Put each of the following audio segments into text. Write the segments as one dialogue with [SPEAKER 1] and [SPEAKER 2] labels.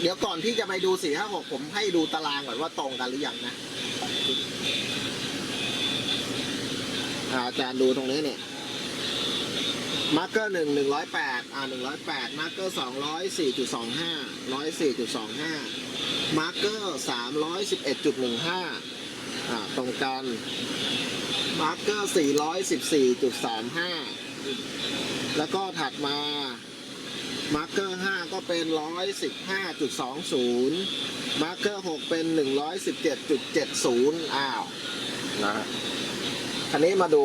[SPEAKER 1] เดี๋ยวก่อนที่จะไปดูสี่ห้าหกผมให้ดูตารางก่อนว่าตรงกันหรือยังนะอาจารย์ดูตรงนี้เนี่ยมาร์เกอร์หนึ่งหนึ่งร้อยแปดอ่าหนึ่งร้อยแปดมาร์เกอร์สองร้อยสี่จุดสองห้าร้อยสี่จุดสองห้ามาร์เกอร์สามร้อยสิบเอ็ดจุดหนึ่งห้าอ่าตรงกันมาร์เกอร์สี่ร้อยสิบสี่จุดสามห้าแล้วก็ถัดมา มาร์เกอร์ 5 ก็เป็น 115.20 มาร์เกอร์ 6 เป็น 117.70 อ้าวนะฮะคันนี้มาดู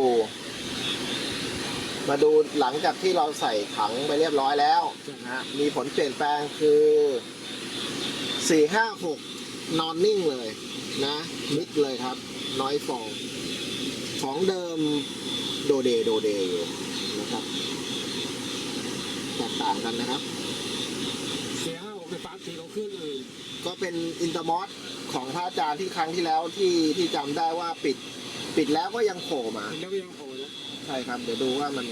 [SPEAKER 1] มาดูหลังจากที่เราใส่ถังไปเรียบร้อยแล้วนะฮะมีผลเปลี่ยนแปลงคือ 456 นอนนิ่งเลยนะมิดเลยครับ น้อยฟอง ของเดิมโดเดโดเดอยู่นะครับ ตกต่างกันนะครับ
[SPEAKER 2] เสียห้าหกในปั๊มสีเขาขึ้นเลย
[SPEAKER 1] ก็เป็นอินเตอร์มอสของพระอาจารย์ที่ครั้งที่แล้วที่ที่จำได้ว่าปิด ปิดแล้วก็ยังโผล่มา
[SPEAKER 2] แล้วก็ยังโผล่นะ
[SPEAKER 1] ใช่ครับ เดี๋ยวดูว่ามัน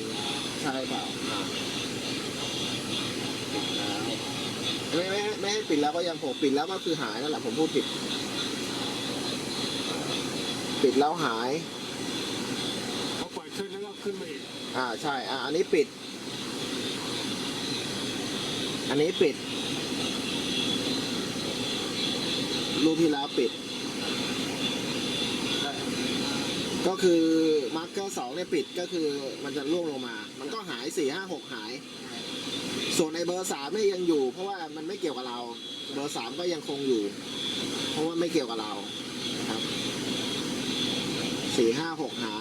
[SPEAKER 1] ใช่เปล่าอ่าปิดแล้วไม่ไม่ให้ไม่ให้ปิดแล้วก็ยังโผล่ปิดแล้วก็คือหายนั่นแหละผมพูดผิด ปิดแล้วหาย
[SPEAKER 2] เขาปล่อยขึ้นแล้วก็ขึ้นมาอีก
[SPEAKER 1] อ่าใช่อ่าอันนี้ปิด อันนี้ปิด รูปที่แล้วปิด ก็คือมาร์กเกอร์สองเนี่ยปิดก็คือมันจะล่วงลงมา มันก็หายสี่ห้าหกหาย ส่วนในเบอร์สามเนี่ยยังอยู่ เพราะว่ามันไม่เกี่ยวกับเรา เบอร์สามก็ยังคงอยู่ เพราะว่าไม่เกี่ยวกับเราครับสี่ห้าหกหาย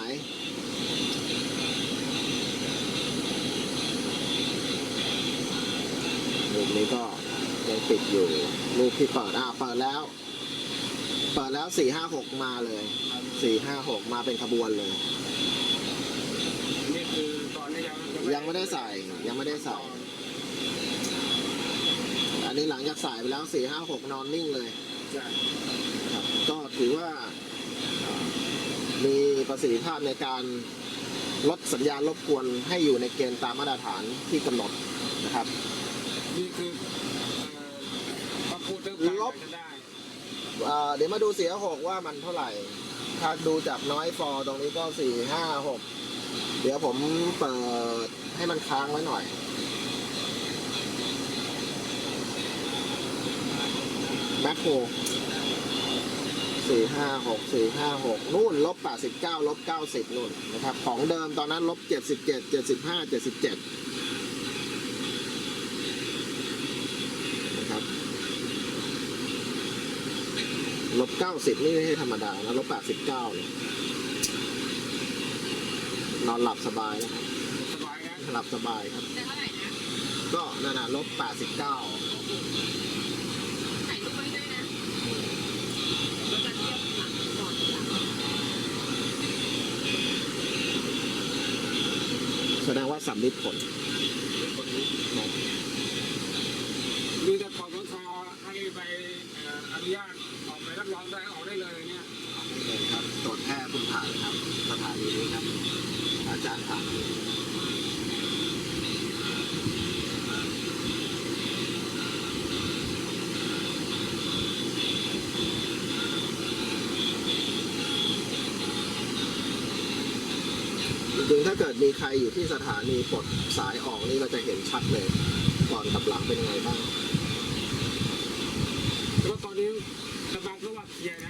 [SPEAKER 1] รูปนี้ก็ยังปิดอยู่รูปที่เปิดอ่าเปิดแล้ว เปิดแล้วสี่ห้าหกมาเลยสี่ห้าหกมาเป็นขบวนเลย
[SPEAKER 2] นี่คือตอนนี้ยัง
[SPEAKER 1] ยังไม่ได้ใส่ยังไม่ได้ใส่ อันนี้หลังจากใส่ไปแล้วสี่ห้าหกนอนนิ่งเลย
[SPEAKER 2] ใช่
[SPEAKER 1] ครับก็ถือว่าอ่ามีประสิทธิภาพในการลดสัญญาณรบกวนให้อยู่ในเกณฑ์ตามมาตรฐานที่กำหนดนะครับ
[SPEAKER 2] นี่คือเอ่อพอพูดเรื่อง
[SPEAKER 1] ล
[SPEAKER 2] การ
[SPEAKER 1] บ
[SPEAKER 2] จะได้
[SPEAKER 1] เอ่อเดี๋ยวมาดูเสียหกว่ามันเท่าไหร่ ถ้าดูจากน้อยฟอร์ตรงนี้ก็สี่ห้าหกเดี๋ยวผมเปิดให้มันค้างไว้หน่อย แมคโครสี่ห้าหกสี่ห้าหกนู่นลบแปดสิบเก้าลบเก้าสิบนู่นนะครับ ของเดิมตอนนั้นลบเจ็ดสิบเจ็ดเจ็ดสิบห้าเจ็ดสิบเจ็ดนะครับ ลบเก้าสิบนี่ไม่ใช่ธรรมดานะลบแปดสิบเก้าเนี่ยนอนหลับสบายนะครับ
[SPEAKER 2] สบายนะ
[SPEAKER 1] หลับสบายครับ
[SPEAKER 3] ได้เท่าไหร่นะ
[SPEAKER 1] ก็นั่นน่ะลบแปดสิบเก้า
[SPEAKER 3] ถ่ายรูปไว้ด้วยนะเราจะเทียบหลังก่อนหลัง
[SPEAKER 1] แสดงว่าสำลิดผล
[SPEAKER 2] มีแต่ขอสชให้ไปเอ่ออนุญาตออก ไปรับรองได้ออกได้เลยเนี่ย
[SPEAKER 1] เลยครับตรวจแพทย์คุณผ่านครับสถานีนี้ครับ อาจารย์ผ่านจริงถ้าเกิดมีใครอยู่ที่สถานีปลดสายออกนี่เราจะเห็นชัดเลย ก่อนกับหลังเป็นยังไงบ้าง
[SPEAKER 2] แล้วตอนนี้กำลังก็ว่าเคลียร์นะ